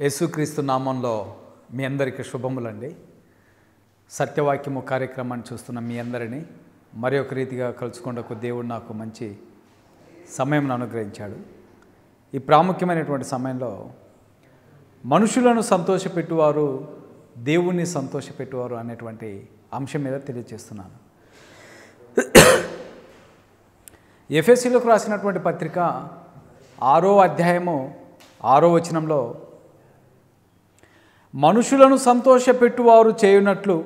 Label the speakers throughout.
Speaker 1: యేసుక్రీస్తు నామంలో మీ అందరికీ శుభములండి. సత్యవాక్యము కార్యక్రమాన్ని చూస్తున్న మీ అందరినీ మరి ఒక రీతిగా కలుసుకుంటకు దేవుడు నాకు మంచి సమయం అనుగ్రహించాడు. ఈ ప్రాముఖ్యమైనటువంటి సమయంలో మనుషులను సంతోషపెట్టువారు దేవుణ్ణి సంతోషపెట్టువారు అనేటువంటి అంశం మీద తెలియజేస్తున్నాను. ఎఫ్ఎస్సిలోకి రాసినటువంటి పత్రిక ఆరో అధ్యాయము ఆరో వచనంలో మనుషులను సంతోషపెట్టువారు చేయునట్లు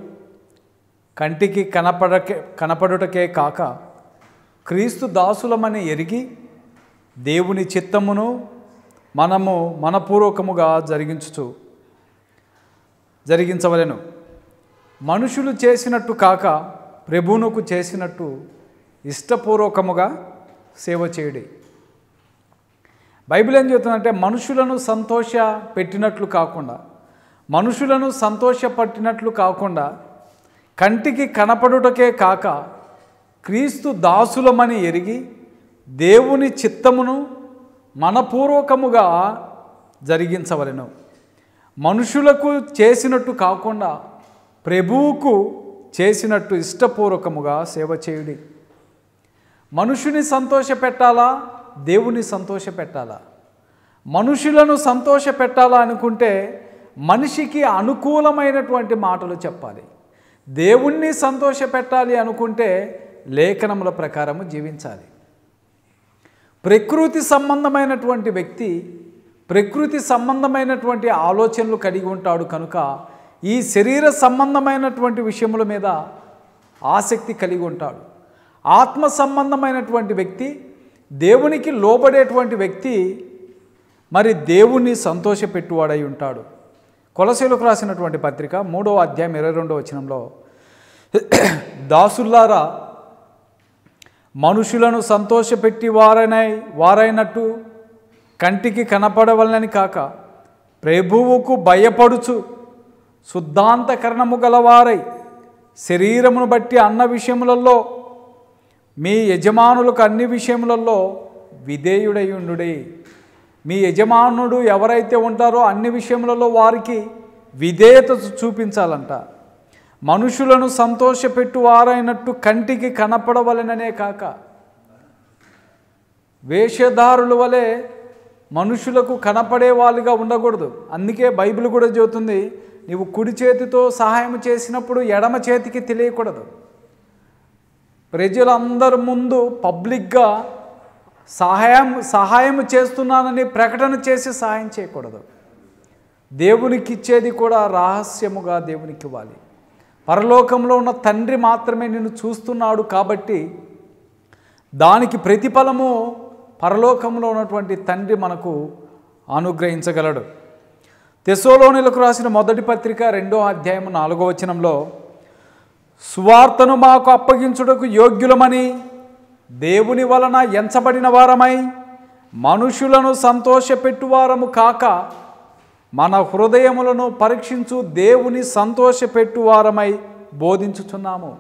Speaker 1: కంటికి కనపడకే కనపడుటకే కాక క్రీస్తు దాసులమని ఎరిగి దేవుని చిత్తమును మనము మనపూర్వకముగా జరిగించుచు జరిగించవలెను. మనుషులు చేసినట్టు కాక ప్రభువునకు చేసినట్టు ఇష్టపూర్వకముగా సేవ చేయడి. బైబిల్ ఏం చెబుతుందంటే మనుషులను సంతోష పెట్టినట్లు కాకుండా మనుషులను సంతోషపట్టినట్లు కాకుండా కంటికి కనపడుటకే కాక క్రీస్తు దాసులమని ఎరిగి దేవుని చిత్తమును మనపూర్వకముగా జరిగించవలెను. మనుషులకు చేసినట్టు కాకుండా ప్రభువుకు చేసినట్టు ఇష్టపూర్వకముగా సేవ చేయుడి. మనుషుని సంతోషపెట్టాలా? దేవుని సంతోషపెట్టాలా? మనుషులను సంతోషపెట్టాలా అనుకుంటే మనిషికి అనుకూలమైనటువంటి మాటలు చెప్పాలి. దేవుణ్ణి సంతోషపెట్టాలి అనుకుంటే లేఖనముల ప్రకారము జీవించాలి. ప్రకృతి సంబంధమైనటువంటి వ్యక్తి ప్రకృతి సంబంధమైనటువంటి ఆలోచనలు కలిగి ఉంటాడు కనుక ఈ శరీర సంబంధమైనటువంటి విషయముల మీద ఆసక్తి కలిగి ఉంటాడు. ఆత్మ సంబంధమైనటువంటి వ్యక్తి దేవునికి లోబడేటువంటి వ్యక్తి మరి దేవుణ్ణి సంతోషపెట్టువాడై ఉంటాడు. కొలసీలకు రాసినటువంటి పత్రిక మూడవ అధ్యాయం ఇరవై రెండవ వచనంలో దాసుల్లారా మనుషులను సంతోషపెట్టి వారనై వారైనట్టు కంటికి కనపడవలనని కాక ప్రభువుకు భయపడుచు శుద్ధాంతకరణము గలవారై శరీరమును బట్టి అన్న విషయములలో మీ యజమానులకు అన్ని విషయములలో విధేయుడయుండుడి మీ యజమానుడు ఎవరైతే ఉంటారో అన్ని విషయములలో వారికి విధేయత చూపించాలంట. మనుషులను సంతోషపెట్టు వారైనట్టు కంటికి కనపడవలననే కాక. వేషధారుల వలె మనుషులకు కనపడే వాళ్ళుగా ఉండకూడదు. అందుకే బైబిల్ కూడా చెబుతుంది నీవు కుడి చేతితో సహాయం చేసినప్పుడు ఎడమ చేతికి తెలియకూడదు. ప్రజలందరి ముందు పబ్లిక్గా సహాయం సహాయం చేస్తున్నానని ప్రకటన చేసి సహాయం చేయకూడదు. దేవునికి ఇచ్చేది కూడా రహస్యముగా దేవునికి ఇవ్వాలి పరలోకంలో ఉన్న తండ్రి మాత్రమే నిన్ను చూస్తున్నాడు కాబట్టి దానికి ప్రతిఫలము పరలోకంలో ఉన్నటువంటి తండ్రి మనకు అనుగ్రహించగలడు. తెసోలోనిలకు రాసిన మొదటి పత్రిక రెండో అధ్యాయం నాలుగో వచనంలో సువార్తను మాకు అప్పగించుటకు యోగ్యులమని దేవుని వలన ఎంచబడిన వారమై మనుషులను సంతోషపెట్టువారము కాక మన హృదయములను పరీక్షించు దేవుని సంతోషపెట్టువారమై బోధించుచున్నాము.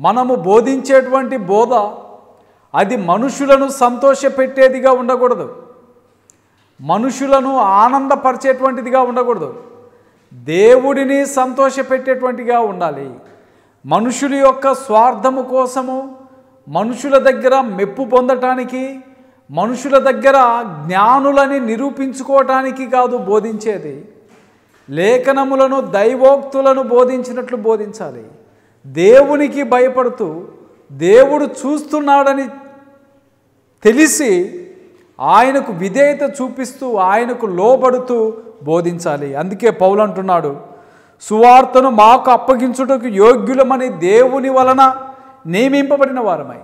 Speaker 1: మనము బోధించేటువంటి బోధ అది మనుషులను సంతోషపెట్టేదిగా ఉండకూడదు. మనుషులను ఆనందపరిచేటువంటిదిగా ఉండకూడదు. దేవుడిని సంతోషపెట్టేటువంటిగా ఉండాలి. మనుషుల యొక్క స్వార్థము కోసము మనుషుల దగ్గర మెప్పు పొందటానికి మనుషుల దగ్గర జ్ఞానులని నిరూపించుకోవటానికి కాదు బోధించేది. లేఖనములను దైవోక్తులను బోధించినట్లు బోధించాలి. దేవునికి భయపడుతూ దేవుడు చూస్తున్నాడని తెలిసి ఆయనకు విధేయత చూపిస్తూ ఆయనకు లోబడుతూ బోధించాలి. అందుకే పౌలు అంటున్నాడు సువార్తను మాకు అప్పగించుటకు యోగ్యులమని దేవుని వలన నియమింపబడిన వారమై.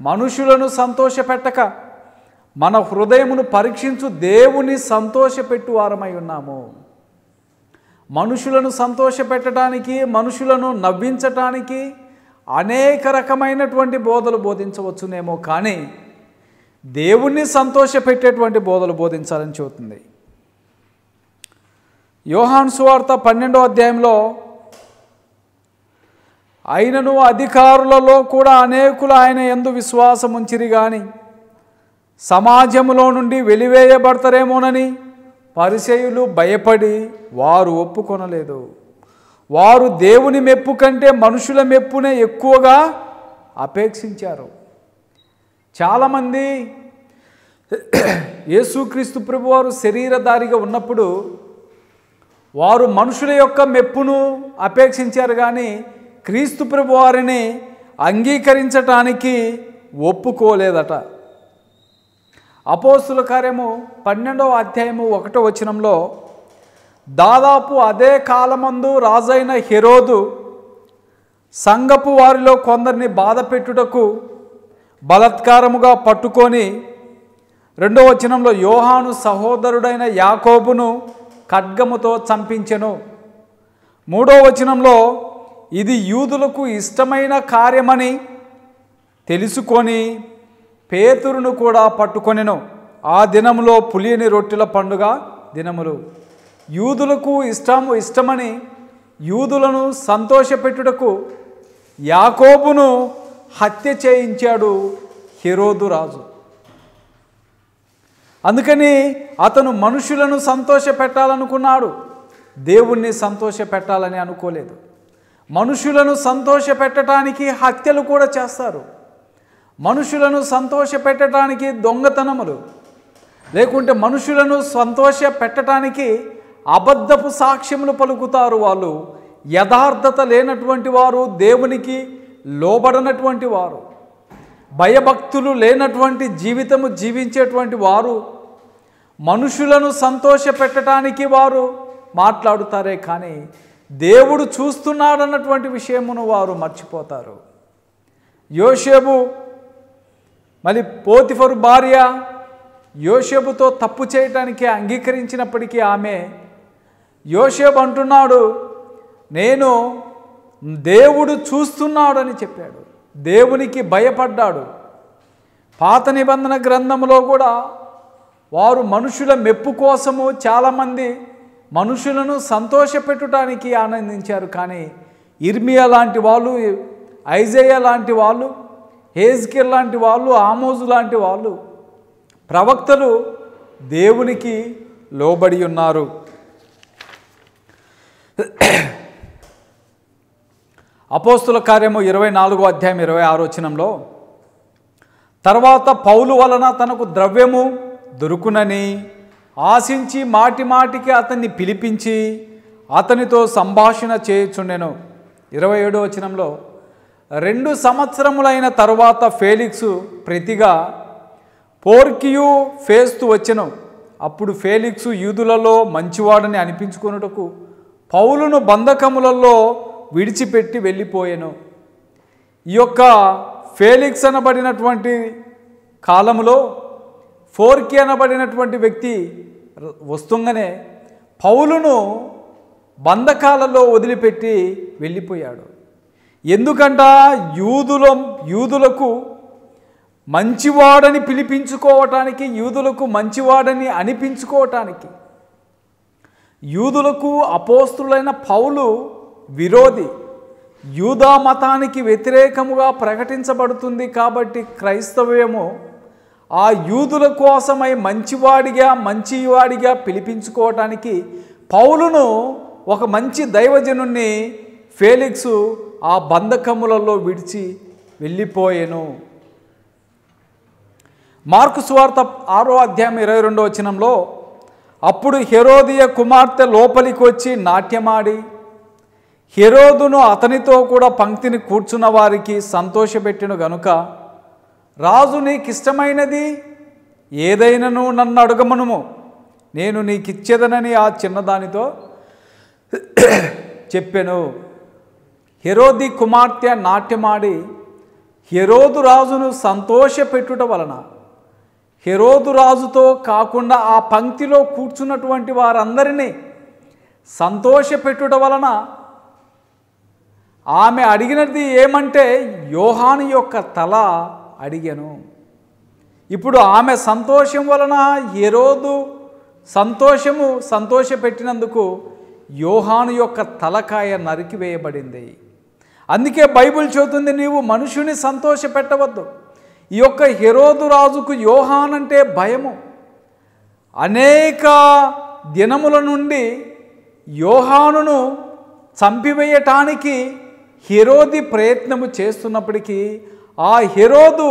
Speaker 1: మనుషులను సంతోషపెట్టక మన హృదయమును పరీక్షించు దేవుని సంతోషపెట్టు వారమై ఉన్నాము. మనుషులను సంతోషపెట్టడానికి మనుషులను నవ్వించటానికి అనేక రకమైనటువంటి బోధలు బోధించవచ్చునేమో కానీ దేవుణ్ణి సంతోషపెట్టేటువంటి బోధలు బోధించాలని చెబుతుంది. యోహాన్ సువార్త పన్నెండో అధ్యాయంలో అయినను అధికారులలో కూడా అనేకులు ఆయన ఎందు విశ్వాసం ఉంచిరి కానీ సమాజంలో నుండి వెలివేయబడతారేమోనని పరిచయులు భయపడి వారు ఒప్పుకొనలేదు. వారు దేవుని మెప్పు కంటే మనుషుల మెప్పునే ఎక్కువగా అపేక్షించారు. చాలామంది యేసుక్రీస్తు ప్రభువారు శరీరధారిగా ఉన్నప్పుడు వారు మనుషుల యొక్క మెప్పును అపేక్షించారు కానీ క్రీస్తు ప్రభు వారిని అంగీకరించటానికి ఒప్పుకోలేదట. అపోస్తుల కార్యము పన్నెండవ అధ్యాయము ఒకటో వచనంలో దాదాపు అదే కాలమందు రాజైన హెరోదు సంగపు వారిలో కొందరిని బాధ పెట్టుటకు బలత్కారముగా పట్టుకొని రెండో వచనంలో యోహాను సహోదరుడైన యాకోబును ఖడ్గముతో చంపించెను. మూడో వచనంలో ఇది యూదులకు ఇష్టమైన కార్యమని తెలుసుకొని పేతురును కూడా పట్టుకొనెను. ఆ దినంలో పులియని రొట్టెల పండుగ దినములు. యూదులకు ఇష్టము ఇష్టమని యూదులను సంతోషపెట్టుటకు యాకోబును హత్య చేయించాడు హెరోదు రాజు. అందుకని అతను మనుషులను సంతోష పెట్టాలనుకున్నాడు దేవుణ్ణి సంతోష పెట్టాలని అనుకోలేదు. మనుషులను సంతోషపెట్టడానికి హత్యలు కూడా చేస్తారు. మనుషులను సంతోష పెట్టడానికి దొంగతనములు. లేకుంటే మనుషులను సంతోష పెట్టడానికి అబద్ధపు సాక్ష్యములు పలుకుతారు వాళ్ళు. యథార్థత లేనటువంటి వారు దేవునికి లోబడనటువంటి వారు. భయభక్తులు లేనటువంటి జీవితము జీవించేటువంటి వారు. మనుషులను సంతోష పెట్టడానికి వారు మాట్లాడుతారే కానీ దేవుడు చూస్తున్నాడన్నటువంటి విషయమును వారు మర్చిపోతారు. యోషేబు మళ్ళీ పోతిఫరు భార్య యోషేబుతో తప్పు చేయటానికి అంగీకరించినప్పటికీ ఆమె యోషేబు అంటున్నాడు నేను దేవుడు చూస్తున్నాడని చెప్పాడు. దేవునికి భయపడ్డాడు. పాత నిబంధన గ్రంథంలో కూడా వారు మనుషుల మెప్పు కోసము చాలామంది మనుషులను సంతోషపెట్టడానికి ఆనందించారు కానీ ఇర్మియా లాంటి వాళ్ళు ఐజయ్య లాంటి వాళ్ళు హేజ్కిర్ లాంటి వాళ్ళు ఆమోజు లాంటి వాళ్ళు ప్రవక్తలు దేవునికి లోబడి ఉన్నారు. అపోస్తుల కార్యము ఇరవై నాలుగో అధ్యాయం ఇరవై ఆరోచనంలో తర్వాత పౌలు వలన తనకు ద్రవ్యము దొరుకునని ఆశించి మాటి మాటికి అతన్ని పిలిపించి అతనితో సంభాషణ చేయుచుండెను. ఇరవై ఏడో వచనంలో రెండు సంవత్సరములైన తరువాత ఫేలిక్సు ప్రతిగా పోర్కియు ఫేస్తూ వచ్చెను. అప్పుడు ఫేలిక్సు యూదులలో మంచివాడని అనిపించుకొనుటకు పౌలును బంధకములలో విడిచిపెట్టి వెళ్ళిపోయాను. ఈ యొక్క ఫేలిక్స్ అనబడినటువంటి కాలములో ఫోర్కి అనబడినటువంటి వ్యక్తి వస్తుండగానే పౌలును బంధకాలలో వదిలిపెట్టి వెళ్ళిపోయాడు. ఎందుకంట యూదుల యూదులకు మంచివాడని పిలిపించుకోవటానికి యూదులకు మంచివాడని అనిపించుకోవటానికి యూదులకు అపోస్తులైన పౌలు విరోధి. యూదా మతానికి వ్యతిరేకముగా ప్రకటించబడుతుంది కాబట్టి క్రైస్తవ్యము ఆ యూదుల కోసమై మంచివాడిగా మంచివాడిగా పిలిపించుకోవటానికి పౌలును ఒక మంచి దైవజనుణ్ణి ఫేలిక్సు ఆ బంధకములలో విడిచి వెళ్ళిపోయాను. మార్కు స్వార్త ఆరో అధ్యాయం ఇరవై రెండో వచనంలో అప్పుడు హెరోదియ కుమార్తె లోపలికి వచ్చి నాట్యమాడి హెరోదును అతనితో కూడా పంక్తిని కూర్చున్న వారికి సంతోషపెట్టిన గనుక రాజు నీకిష్టమైనది ఏదైనను నన్ను అడగమనుము. నేను నీకిచ్చేదనని ఆ చిన్నదానితో చెప్పాను. హెరోది కుమార్తె నాట్యమాడి హెరోదు రాజును సంతోషపెట్టుట వలన హెరోదు రాజుతో కాకుండా ఆ పంక్తిలో కూర్చున్నటువంటి వారందరినీ సంతోషపెట్టుట వలన ఆమె అడిగినది ఏమంటే యోహాను యొక్క తల అడిగాను. ఇప్పుడు ఆమె సంతోషం వలన ఏరోదు సంతోషము సంతోషపెట్టినందుకు యోహాను యొక్క తలకాయ నరికివేయబడింది. అందుకే బైబిల్ చెబుతుంది నీవు మనుషుని సంతోష పెట్టవద్దు ఈ యొక్క హెరోదు రాజుకు యోహాన్ అంటే భయము. అనేక దినముల నుండి యోహానును చంపివేయటానికి హెరోది ప్రయత్నము చేస్తున్నప్పటికీ ఆ హెరోదు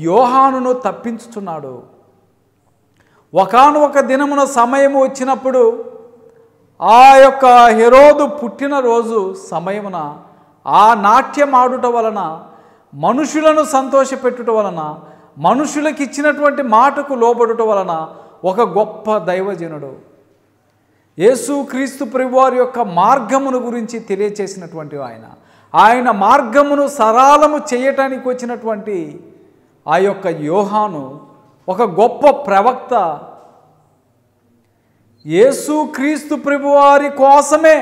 Speaker 1: యోహానును తప్పించుచున్నాడు. ఒకనొక దినమున సమయము వచ్చినప్పుడు ఆ యొక్క హెరోదు పుట్టినరోజు సమయమున ఆ నాట్యం ఆడుట వలన మనుషులను సంతోషపెట్టుట వలన మనుషులకు ఇచ్చినటువంటి మాటకు లోబడుట వలన ఒక గొప్ప దైవజనుడు. యేసు క్రీస్తు ప్రభువారి యొక్క మార్గమును గురించి తెలియచేసినటువంటి ఆయన. ఆయన మార్గమును సరళము చేయటానికి వచ్చినటువంటి ఆ యొక్క యోహాను ఒక గొప్ప ప్రవక్త. యేసు క్రీస్తు ప్రభువారి కోసమే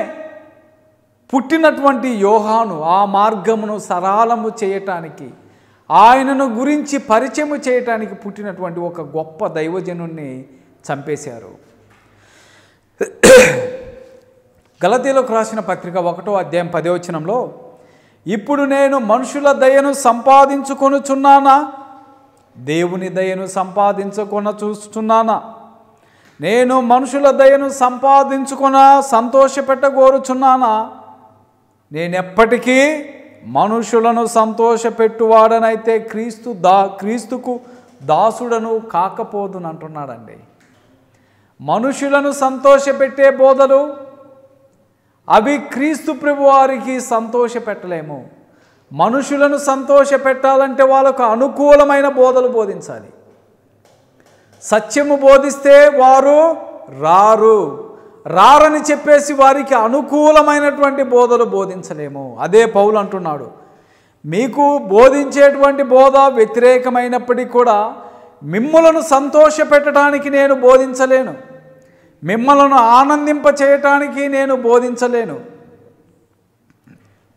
Speaker 1: పుట్టినటువంటి యోహాను ఆ మార్గమును సరళము చేయటానికి ఆయనను గురించి పరిచయము చేయటానికి పుట్టినటువంటి ఒక గొప్ప దైవజనుణ్ణి చంపేశారు. గలతీలోకి రాసిన పత్రిక ఒకటో అధ్యాయం పదవచనంలో ఇప్పుడు నేను మనుషుల దయను సంపాదించుకొనుచున్నానా? దేవుని దయను సంపాదించుకొన చూస్తున్నానా? నేను మనుషుల దయను సంపాదించుకొన సంతోషపెట్టగోరుచున్నానా? నేనెప్పటికీ మనుషులను సంతోషపెట్టువాడనైతే క్రీస్తు దా క్రీస్తుకు దాసుడను కాకపోదును అంటున్నాడండి మనుషులను సంతోషపెట్టే బోధలు అవి క్రీస్తు ప్రభువారికి సంతోష పెట్టలేము మనుషులను సంతోష పెట్టాలంటే వాళ్ళకు అనుకూలమైన బోధలు బోధించాలి. సత్యము బోధిస్తే వారు రారు. రారని చెప్పేసి వారికి అనుకూలమైనటువంటి బోధలు బోధించలేము. అదే పౌలు అంటున్నాడు. మీకు బోధించేటువంటి బోధ వ్యతిరేకమైనప్పటికీ కూడా మిమ్మలను సంతోషపెట్టడానికి నేను బోధించలేను. మిమ్మలను ఆనందింప చేయటానికి నేను బోధించలేను.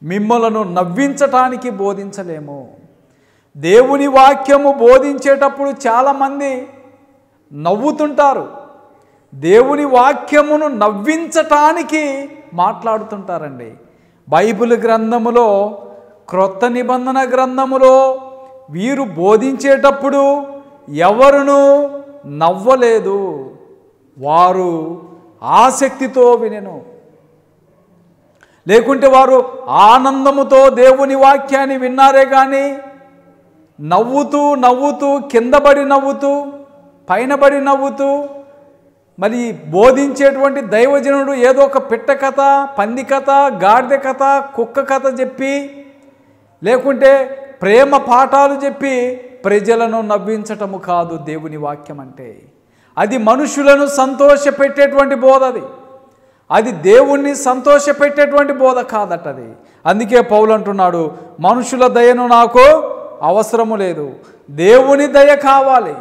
Speaker 1: మిమ్మలను నవ్వించటానికి బోధించలేము. దేవుని వాక్యము బోధించేటప్పుడు చాలామంది నవ్వుతుంటారు. దేవుని వాక్యమును నవ్వించటానికి మాట్లాడుతుంటారండి. బైబిల్ గ్రంథములో క్రొత్త నిబంధన గ్రంథములో వీరు బోధించేటప్పుడు ఎవరును నవ్వలేదు. వారు ఆసక్తితో వినెను. లేకుంటే వారు ఆనందముతో దేవుని వాక్యాన్ని విన్నారే కానీ నవ్వుతూ నవ్వుతూ కిందబడి నవ్వుతూ పైనబడి నవ్వుతూ మరి బోధించేటువంటి దైవజనుడు ఏదో ఒక పిట్ట కథ పంది కథ గాడిద కథ కుక్క కథ చెప్పి లేకుంటే ప్రేమ పాఠాలు చెప్పి ప్రజలను నవ్వించటము కాదు దేవుని వాక్యం అంటే అది మనుషులను సంతోషపెట్టేటువంటి బోధ అది. అది దేవుణ్ణి సంతోషపెట్టేటువంటి బోధ కాదట అది. అందుకే పౌలు అంటున్నాడు మనుషుల దయను నాకు అవసరము లేదు. దేవుని దయ కావాలి.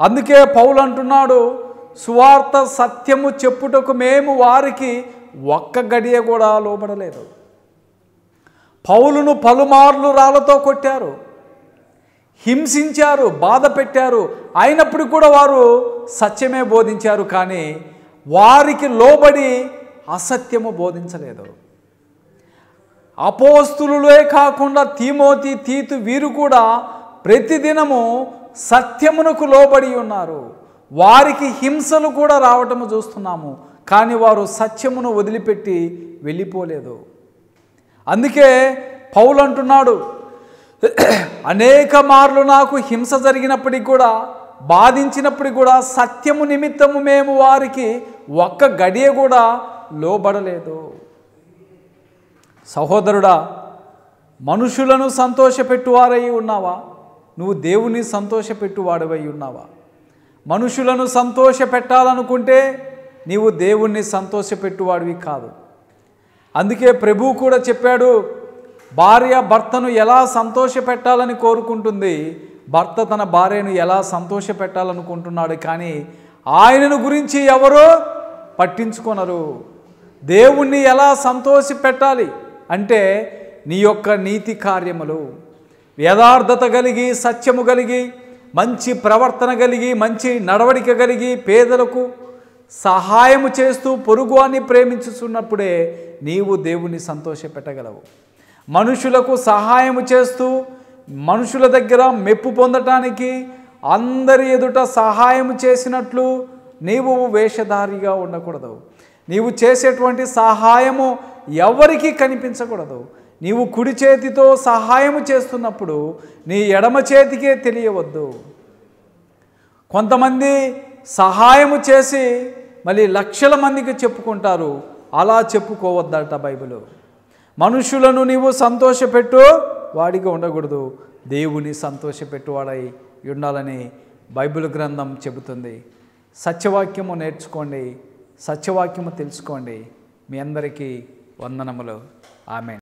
Speaker 1: అందుకే పౌలు అంటున్నాడు సువార్త సత్యము చెప్పుటకు మేము వారికి ఒక్క గడియ కూడా లోబడలేదు. పౌలును పలుమార్లు రాళ్ళతో కొట్టారు. హింసించారు బాధ పెట్టారు. అయినప్పుడు కూడా వారు సత్యమే బోధించారు కానీ వారికి లోబడి అసత్యము బోధించలేదు. అపోస్తులులే కాకుండా తీమోతి తీతు వీరు కూడా ప్రతిదినము సత్యమునకు లోబడి ఉన్నారు. వారికి హింసలు కూడా రావటము చూస్తున్నాము కానీ వారు సత్యమును వదిలిపెట్టి వెళ్ళిపోలేదు. అందుకే పౌలు అంటున్నాడు అనేక మార్లు నాకు హింస జరిగినప్పటికి కూడా బాధించినప్పటికి కూడా సత్యము నిమిత్తము మేము వారికి ఒక్క గడియ కూడా లోబడలేదు. సహోదరుడా మనుషులను సంతోషపెట్టువారై ఉన్నావా? నువ్వు దేవుని సంతోషపెట్టువాడవై ఉన్నావా? మనుషులను సంతోష పెట్టాలనుకుంటే నీవు దేవుణ్ణి సంతోషపెట్టువాడివి కాదు. అందుకే ప్రభువు కూడా చెప్పాడు భార్య భర్తను ఎలా సంతోషపెట్టాలని కోరుకుంటుంది? భర్త తన భార్యను ఎలా సంతోషపెట్టాలనుకుంటున్నాడు? కానీ ఆయనను గురించి ఎవరో పట్టించుకొనరు. దేవుణ్ణి ఎలా సంతోష పెట్టాలి అంటే నీ యొక్క నీతి కార్యములు. యథార్థత కలిగి సత్యము కలిగి మంచి ప్రవర్తన కలిగి మంచి నడవడిక కలిగి పేదలకు సహాయము చేస్తూ పొరుగువాన్ని ప్రేమించుచున్నప్పుడే నీవు దేవుణ్ణి సంతోషపెట్టగలవు. మనుషులకు సహాయం చేస్తూ మనుషుల దగ్గర మెప్పు పొందటానికి అందరి ఎదుట సహాయం చేసినట్లు నీవు వేషధారిగా ఉండకూడదు. నీవు చేసేటువంటి సహాయము ఎవరికీ కనిపించకూడదు. నీవు కుడి చేతితో సహాయము చేస్తున్నప్పుడు నీ ఎడమ చేతికే తెలియవద్దు. కొంతమంది సహాయము చేసి మళ్ళీ లక్షల మందికి చెప్పుకుంటారు. అలా చెప్పుకోవద్దట బైబిల్. మనుషులను నీవు సంతోషపెట్టు వాడిగా ఉండకూడదు. దేవుని సంతోషపెట్టువాడై ఉండాలని బైబిల్ గ్రంథం చెబుతుంది. సత్యవాక్యము నేర్చుకోండి. సత్యవాక్యము తెలుసుకోండి. మీ అందరికీ వందనములు. ఆమె